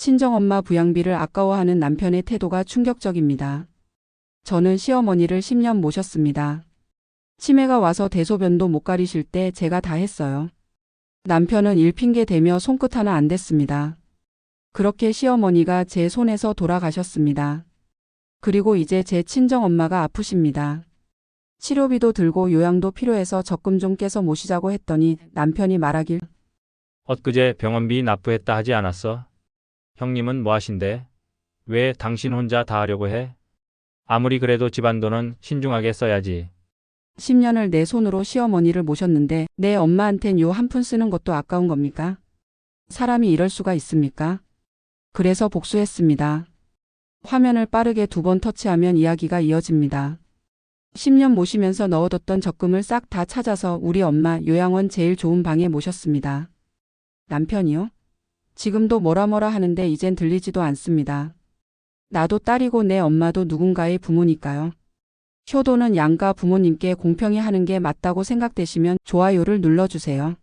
친정엄마 부양비를 아까워하는 남편의 태도가 충격적입니다. 저는 시어머니를 10년 모셨습니다. 치매가 와서 대소변도 못 가리실 때 제가 다 했어요. 남편은 일 핑계 대며 손끝 하나 안 댔습니다. 그렇게 시어머니가 제 손에서 돌아가셨습니다. 그리고 이제 제 친정엄마가 아프십니다. 치료비도 들고 요양도 필요해서 적금 좀 깨서 모시자고 했더니 남편이 말하길 엊그제 병원비 납부했다 하지 않았어? 형님은 뭐 하신대? 왜 당신 혼자 다 하려고 해? 아무리 그래도 집안 돈은 신중하게 써야지. 10년을 내 손으로 시어머니를 모셨는데 내 엄마한텐 요 한 푼 쓰는 것도 아까운 겁니까? 사람이 이럴 수가 있습니까? 그래서 복수했습니다. 화면을 빠르게 두 번 터치하면 이야기가 이어집니다. 10년 모시면서 넣어뒀던 적금을 싹 다 찾아서 우리 엄마 요양원 제일 좋은 방에 모셨습니다. 남편이요? 지금도 뭐라 뭐라 하는데 이젠 들리지도 않습니다. 나도 딸이고 내 엄마도 누군가의 부모니까요. 효도는 양가 부모님께 공평히 하는 게 맞다고 생각되시면 좋아요를 눌러주세요.